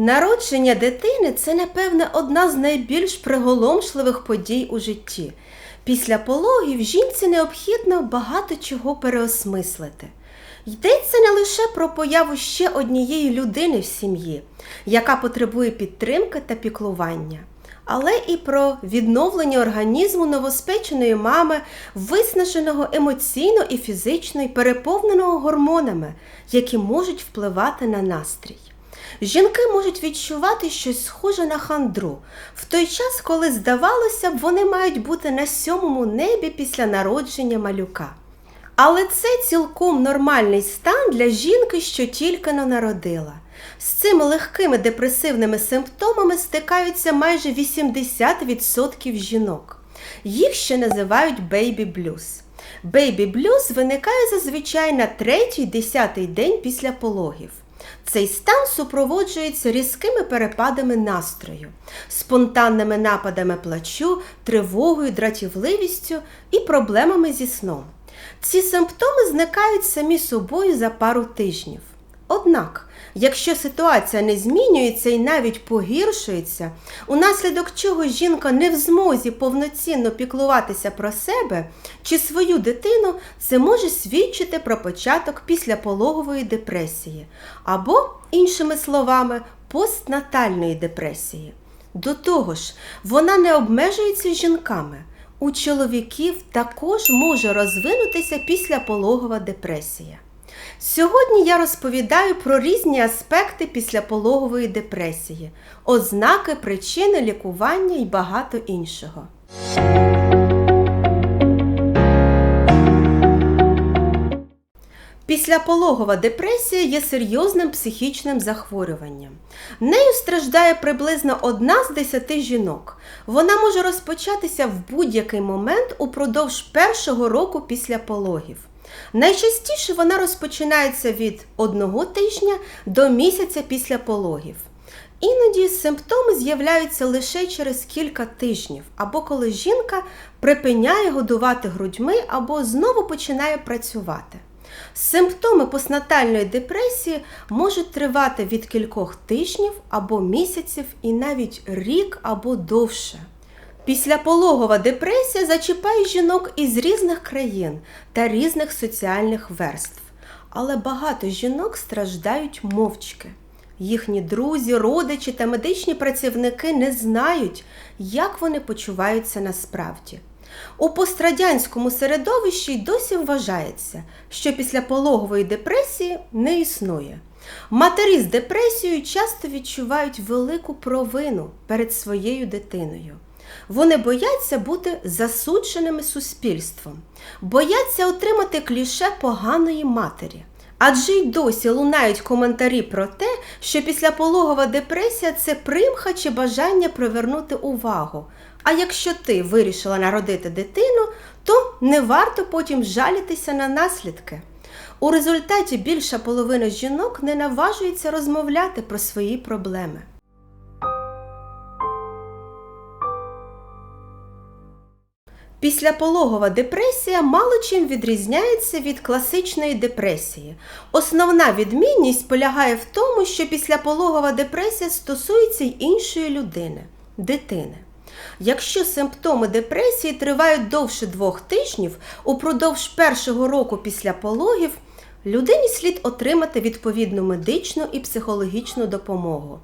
Народження дитини це, напевне, одна з найбільш приголомшливих подій у житті. Після пологів жінці необхідно багато чого переосмислити. Йдеться не лише про появу ще однієї людини в сім'ї, яка потребує підтримки та піклування, але і про відновлення організму новоспеченої мами, виснаженого емоційно і фізично і переповненого гормонами, які можуть впливати на настрій. Жінки можуть відчувати щось схоже на хандру в той час, коли здавалося б, вони мають бути на сьомому небі після народження малюка. Але це цілком нормальний стан для жінки, що тільки но народила. З цими легкими депресивними симптомами стикаються майже 80% жінок. Їх ще називають бейбі блюз. Бейбі блюз виникає зазвичай на третій-десятий день після пологів. Цей стан супроводжується різкими перепадами настрою, спонтанними нападами плачу, тривогою, дратівливістю і проблемами зі сном. Ці симптоми зникають самі собою за пару тижнів. Однак, якщо ситуація не змінюється і навіть погіршується, унаслідок чого жінка не в змозі повноцінно піклуватися про себе чи свою дитину, це може свідчити про початок післяпологової депресії або, іншими словами, постнатальної депресії. До того ж, вона не обмежується жінками. У чоловіків також може розвинутися післяпологова депресія. Сьогодні я розповідаю про різні аспекти післяпологової депресії, ознаки, причини лікування і багато іншого. Післяпологова депресія є серйозним психічним захворюванням. Нею страждає приблизно одна з десяти жінок. Вона може розпочатися в будь-який момент упродовж першого року після пологів. Найчастіше вона розпочинається від одного тижня до місяця після пологів. Іноді симптоми з'являються лише через кілька тижнів, або коли жінка припиняє годувати грудьми або знову починає працювати. Симптоми постнатальної депресії можуть тривати від кількох тижнів або місяців і навіть рік або довше. Післяпологова депресія зачіпає жінок із різних країн та різних соціальних верств. Але багато жінок страждають мовчки. Їхні друзі, родичі та медичні працівники не знають, як вони почуваються насправді. У пострадянському середовищі й досі вважається, що після пологової депресії не існує. Матері з депресією часто відчувають велику провину перед своєю дитиною. Вони бояться бути засудженими суспільством, бояться отримати кліше поганої матері. Адже й досі лунають коментарі про те, що післяпологова депресія це примха чи бажання привернути увагу. А якщо ти вирішила народити дитину, то не варто потім жалітися на наслідки. У результаті більша половина жінок не наважується розмовляти про свої проблеми. Післяпологова депресія мало чим відрізняється від класичної депресії. Основна відмінність полягає в тому, що післяпологова депресія стосується й іншої людини дитини. Якщо симптоми депресії тривають довше двох тижнів упродовж першого року після пологів, людині слід отримати відповідну медичну і психологічну допомогу.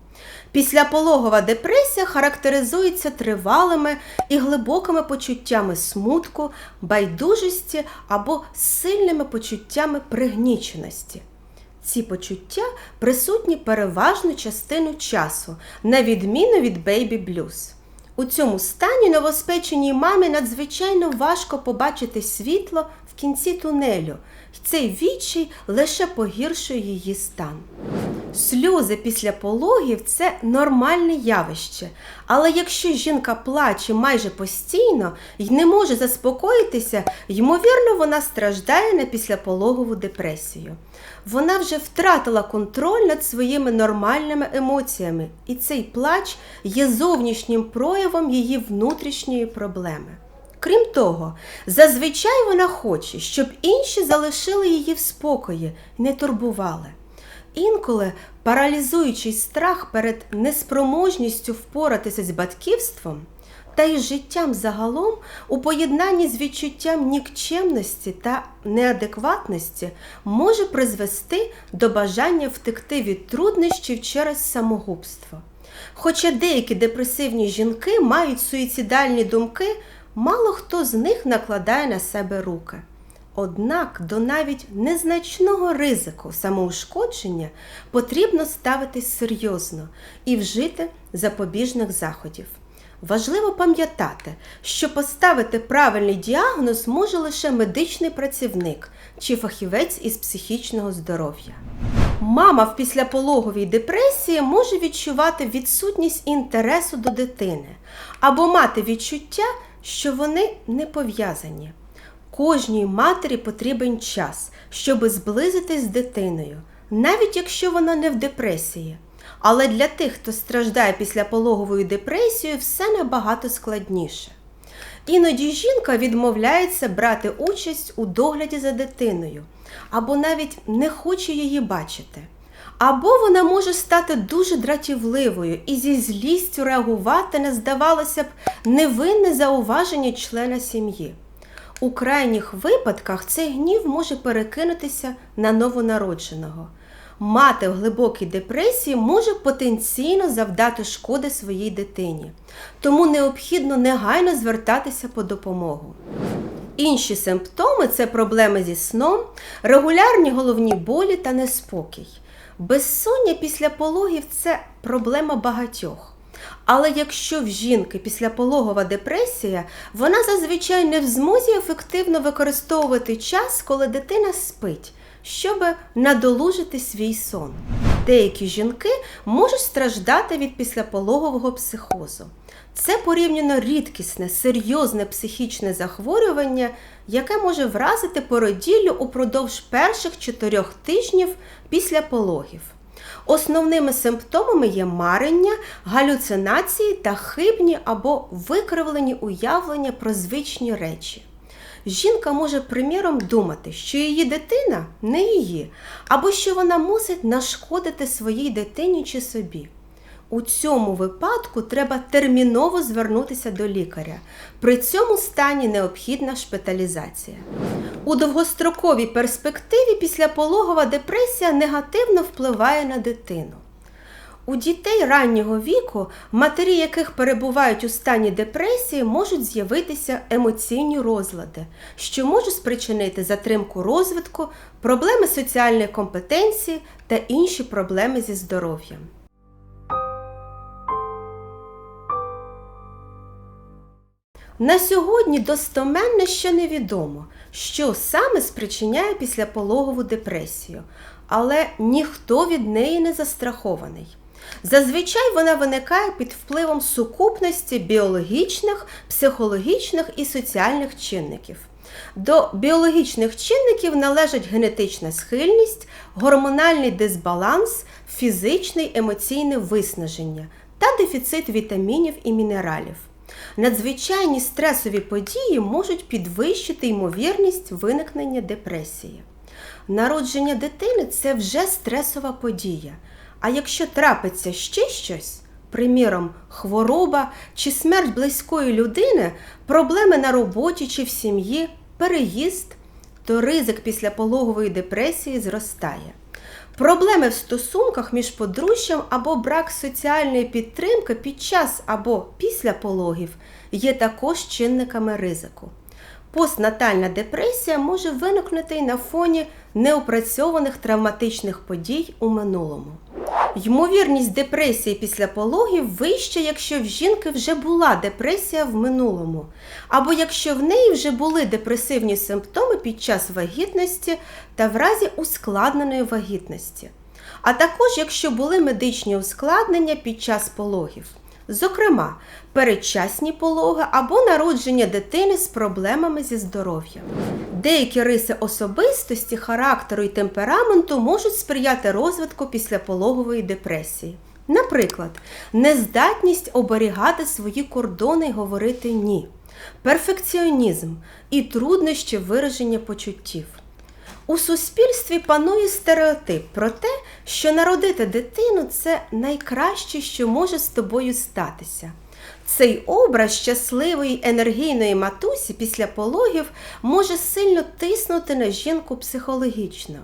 Післяпологова депресія характеризується тривалими і глибокими почуттями смутку, байдужості або сильними почуттями пригніченості. Ці почуття присутні переважну частину часу, на відміну від бейбі блюз. У цьому стані новоспеченій мамі надзвичайно важко побачити світло в кінці тунелю, цей відчай лише погіршує її стан. Сльози після пологів це нормальне явище, але якщо жінка плаче майже постійно і не може заспокоїтися, ймовірно, вона страждає на післяпологову депресію. Вона вже втратила контроль над своїми нормальними емоціями, і цей плач є зовнішнім проявом її внутрішньої проблеми. Крім того, зазвичай вона хоче, щоб інші залишили її в спокої не турбували. Інколи паралізуючий страх перед неспроможністю впоратися з батьківством та із життям загалом у поєднанні з відчуттям нікчемності та неадекватності може призвести до бажання втекти від труднощів через самогубство. Хоча деякі депресивні жінки мають суїцидальні думки, мало хто з них накладає на себе руки. Однак до навіть незначного ризику самоушкодження потрібно ставитись серйозно і вжити запобіжних заходів. Важливо пам'ятати, що поставити правильний діагноз може лише медичний працівник чи фахівець із психічного здоров'я. Мама в післяпологовій депресії може відчувати відсутність інтересу до дитини або мати відчуття, що вони не пов'язані. Кожній матері потрібен час, щоб зблизитись з дитиною, навіть якщо вона не в депресії. Але для тих, хто страждає після пологовою депресією, все набагато складніше. Іноді жінка відмовляється брати участь у догляді за дитиною, або навіть не хоче її бачити. Або вона може стати дуже дратівливою і зі злістю реагувати на, здавалося б, невинне зауваження члена сім'ї. У крайніх випадках цей гнів може перекинутися на новонародженого. Мати в глибокій депресії може потенційно завдати шкоди своїй дитині, тому необхідно негайно звертатися по допомогу. Інші симптоми це проблеми зі сном, регулярні головні болі та неспокій. Безсоння після пологів це проблема багатьох. Але якщо в жінки післяпологова депресія, вона зазвичай не в змозі ефективно використовувати час, коли дитина спить, щоб надолужити свій сон. Деякі жінки можуть страждати від післяпологового психозу. Це порівняно рідкісне, серйозне психічне захворювання, яке може вразити породіллю упродовж перших чотирьох тижнів після пологів. Основними симптомами є марення, галюцинації та хибні або викривлені уявлення про звичні речі. Жінка може, приміром, думати, що її дитина не її, або що вона мусить нашкодити своїй дитині чи собі. У цьому випадку треба терміново звернутися до лікаря. При цьому стані необхідна шпиталізація. У довгостроковій перспективі післяпологова депресія негативно впливає на дитину. У дітей раннього віку, матері яких перебувають у стані депресії, можуть з'явитися емоційні розлади, що можуть спричинити затримку розвитку, проблеми соціальної компетенції та інші проблеми зі здоров'ям. На сьогодні достоменно ще невідомо, що саме спричиняє післяпологову депресію, але ніхто від неї не застрахований. Зазвичай вона виникає під впливом сукупності біологічних, психологічних і соціальних чинників. До біологічних чинників належать генетична схильність, гормональний дисбаланс, фізичне й емоційне виснаження та дефіцит вітамінів і мінералів. Надзвичайні стресові події можуть підвищити ймовірність виникнення депресії. Народження дитини це вже стресова подія. А якщо трапиться ще щось, приміром, хвороба чи смерть близької людини, проблеми на роботі чи в сім'ї, переїзд, то ризик післяпологової депресії зростає. Проблеми в стосунках між подружжям або брак соціальної підтримки під час або після пологів є також чинниками ризику. Постнатальна депресія може виникнути й на фоні неопрацьованих травматичних подій у минулому. Ймовірність депресії після пологів вища, якщо в жінки вже була депресія в минулому, або якщо в неї вже були депресивні симптоми під час вагітності та в разі ускладненої вагітності, а також якщо були медичні ускладнення під час пологів. Зокрема, передчасні пологи або народження дитини з проблемами зі здоров'ям. Деякі риси особистості, характеру і темпераменту можуть сприяти розвитку післяпологової депресії. Наприклад, нездатність оберігати свої кордони і говорити ні, перфекціонізм і труднощі вираження почуттів. У суспільстві панує стереотип про те, що народити дитину це найкраще, що може з тобою статися. Цей образ щасливої енергійної матусі після пологів може сильно тиснути на жінку психологічно.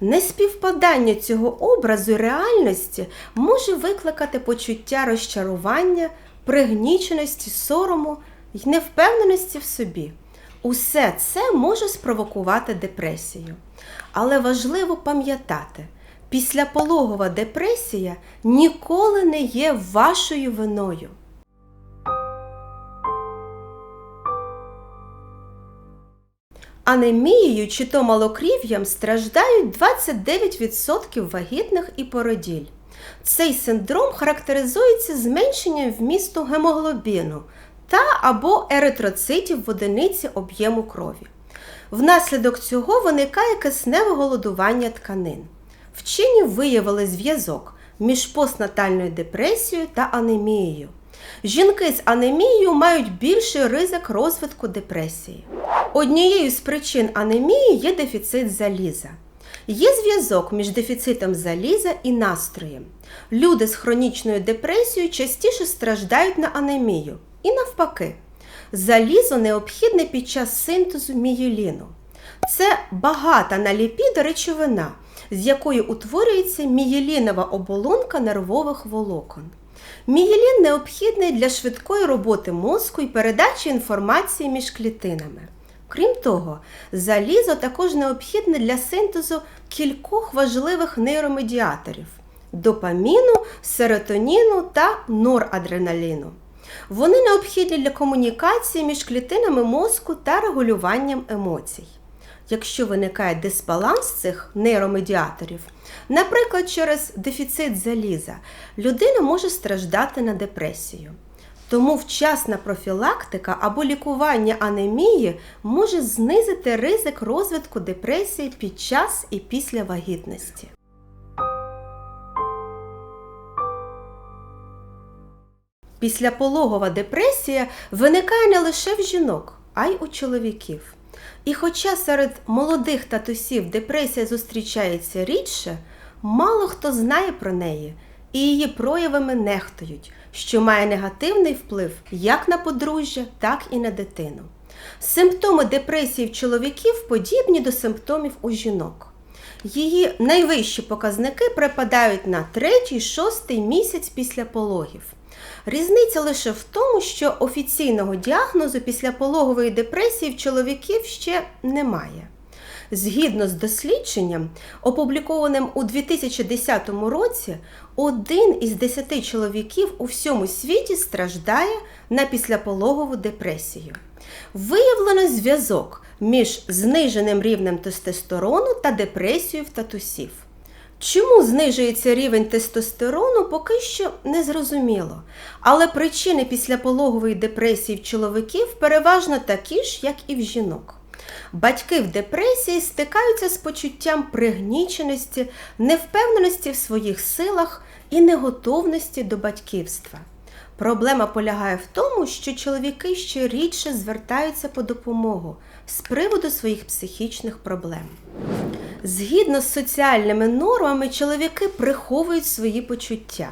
Неспівпадання цього образу реальності може викликати почуття розчарування, пригніченості, сорому й невпевненості в собі. Усе це може спровокувати депресію. Але важливо пам'ятати, післяпологова депресія ніколи не є вашою виною. Анемією чи то малокрів'ям страждають 29% вагітних і породіль. Цей синдром характеризується зменшенням вмісту гемоглобіну та або еритроцитів в одиниці об'єму крові. Внаслідок цього виникає кисневе голодування тканин. Вчені виявили зв'язок між постнатальною депресією та анемією. Жінки з анемією мають більший ризик розвитку депресії. Однією з причин анемії є дефіцит заліза. Є зв'язок між дефіцитом заліза і настроєм. Люди з хронічною депресією частіше страждають на анемію і навпаки. Залізо необхідне під час синтезу мієліну. Це багата на ліпіди речовина, з якої утворюється мієлінова оболонка нервових волокон. Мієлін необхідний для швидкої роботи мозку і передачі інформації між клітинами. Крім того, залізо також необхідне для синтезу кількох важливих нейромедіаторів допаміну, серотоніну та норадреналіну. Вони необхідні для комунікації між клітинами мозку та регулюванням емоцій. Якщо виникає дисбаланс цих нейромедіаторів, наприклад, через дефіцит заліза, людина може страждати на депресію. Тому вчасна профілактика або лікування анемії може знизити ризик розвитку депресії під час і після вагітності. Післяпологова депресія виникає не лише в жінок, а й у чоловіків. І хоча серед молодих татусів депресія зустрічається рідше, мало хто знає про неї і її проявами нехтують, що має негативний вплив як на подружжя, так і на дитину. Симптоми депресії в чоловіків подібні до симптомів у жінок. Її найвищі показники припадають на третій, шостий місяць після пологів. Різниця лише в тому, що офіційного діагнозу післяпологової депресії в чоловіків ще немає. Згідно з дослідженням, опублікованим у 2010 році, один із десяти чоловіків у всьому світі страждає на післяпологову депресію. Виявлено зв'язок між зниженим рівнем тестостерону та депресією в татусів. Чому знижується рівень тестостерону, поки що не зрозуміло. Але причини післяпологової депресії в чоловіків переважно такі ж, як і в жінок. Батьки в депресії стикаються з почуттям пригніченості, невпевненості в своїх силах і неготовності до батьківства. Проблема полягає в тому, що чоловіки ще рідше звертаються по допомогу з приводу своїх психічних проблем. Згідно з соціальними нормами, чоловіки приховують свої почуття.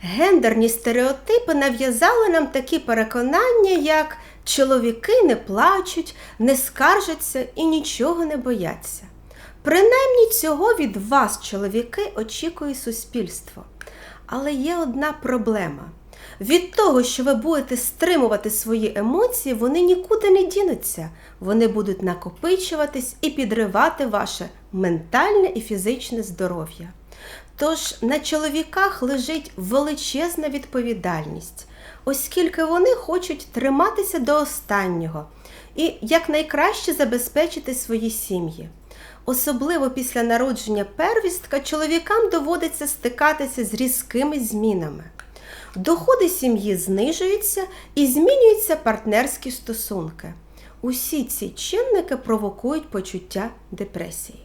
Гендерні стереотипи нав'язали нам такі переконання, як чоловіки не плачуть, не скаржаться і нічого не бояться. Принаймні цього від вас, чоловіки, очікує суспільство. Але є одна проблема. Від того, що ви будете стримувати свої емоції, вони нікуди не дінуться. Вони будуть накопичуватись і підривати ваше ментальне і фізичне здоров'я. Тож на чоловіках лежить величезна відповідальність, оскільки вони хочуть триматися до останнього і якнайкраще забезпечити свої сім'ї. Особливо після народження первістка чоловікам доводиться стикатися з різкими змінами. Доходи сім'ї знижуються і змінюються партнерські стосунки. Усі ці чинники провокують почуття депресії.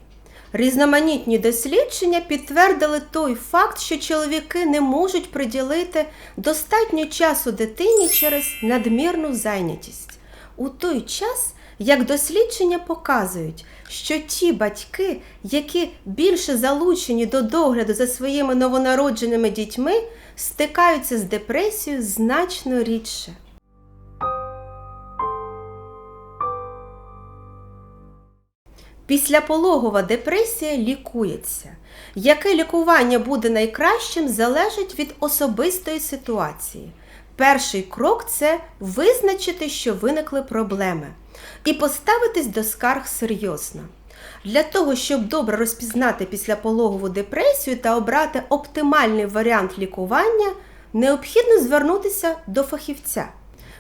Різноманітні дослідження підтвердили той факт, що чоловіки не можуть приділити достатньо часу дитині через надмірну зайнятість. У той час, як дослідження показують, що ті батьки, які більше залучені до догляду за своїми новонародженими дітьми, стикаються з депресією значно рідше. Післяпологова депресія лікується. Яке лікування буде найкращим, залежить від особистої ситуації. Перший крок це визначити, що виникли проблеми, і поставитись до скарг серйозно. Для того, щоб добре розпізнати післяпологову депресію та обрати оптимальний варіант лікування, необхідно звернутися до фахівця.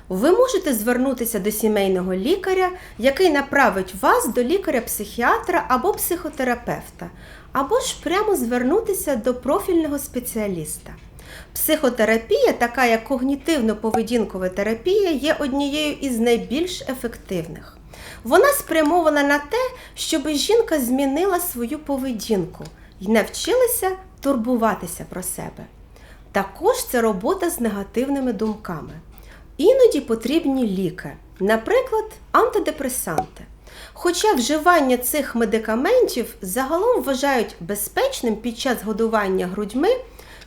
Ви можете звернутися до сімейного лікаря, який направить вас до лікаря-психіатра або психотерапевта, або ж прямо звернутися до профільного спеціаліста. Психотерапія, така як когнітивно-поведінкова терапія, є однією із найбільш ефективних. Вона спрямована на те, щоб жінка змінила свою поведінку і навчилася турбуватися про себе. Також це робота з негативними думками. Іноді потрібні ліки, наприклад, антидепресанти. Хоча вживання цих медикаментів загалом вважають безпечним під час годування грудьми,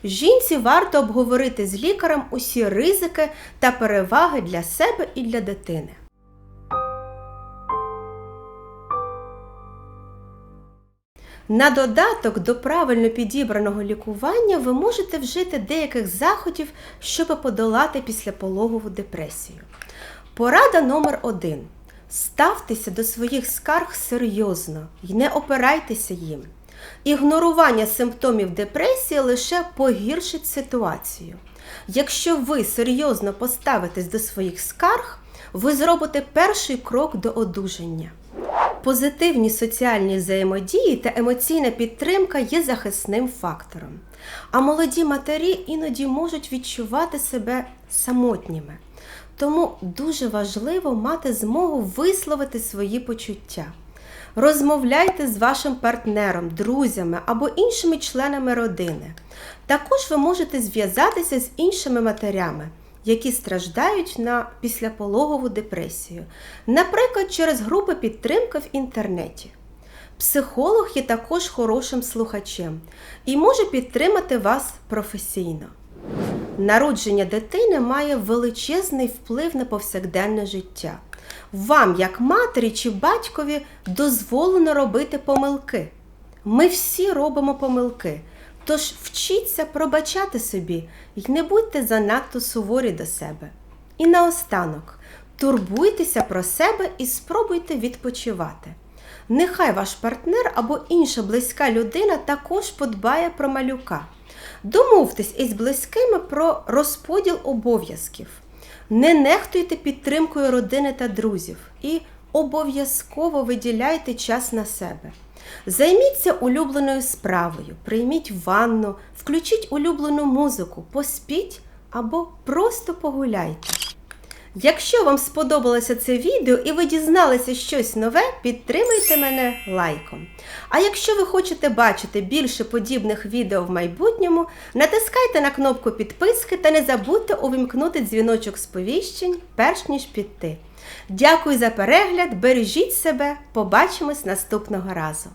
жінці варто обговорити з лікарем усі ризики та переваги для себе і для дитини. На додаток до правильно підібраного лікування ви можете вжити деяких заходів, щоб подолати післяпологову депресію. Порада номер 1 Ставтеся до своїх скарг серйозно і не опирайтеся їм. Ігнорування симптомів депресії лише погіршить ситуацію. Якщо ви серйозно поставитесь до своїх скарг, ви зробите перший крок до одужання. Позитивні соціальні взаємодії та емоційна підтримка є захисним фактором. А молоді матері іноді можуть відчувати себе самотніми. Тому дуже важливо мати змогу висловити свої почуття. Розмовляйте з вашим партнером, друзями або іншими членами родини. Також ви можете зв'язатися з іншими матерями, які страждають на післяпологову депресію, наприклад, через групи підтримки в інтернеті. Психолог є також хорошим слухачем і може підтримати вас професійно. Народження дитини має величезний вплив на повсякденне життя. Вам, як матері чи батькові, дозволено робити помилки. Ми всі робимо помилки. Тож вчіться пробачати собі і не будьте занадто суворі до себе. І наостанок, турбуйтеся про себе і спробуйте відпочивати. Нехай ваш партнер або інша близька людина також подбає про малюка. Домовтесь із близькими про розподіл обов'язків. Не нехтуйте підтримкою родини та друзів і обов'язково виділяйте час на себе. Займіться улюбленою справою, прийміть ванну, включіть улюблену музику, поспіть або просто погуляйте. Якщо вам сподобалося це відео і ви дізналися щось нове, підтримайте мене лайком. А якщо ви хочете бачити більше подібних відео в майбутньому, натискайте на кнопку підписки та не забудьте увімкнути дзвіночок сповіщень, перш ніж піти. Дякую за перегляд, бережіть себе, побачимось наступного разу!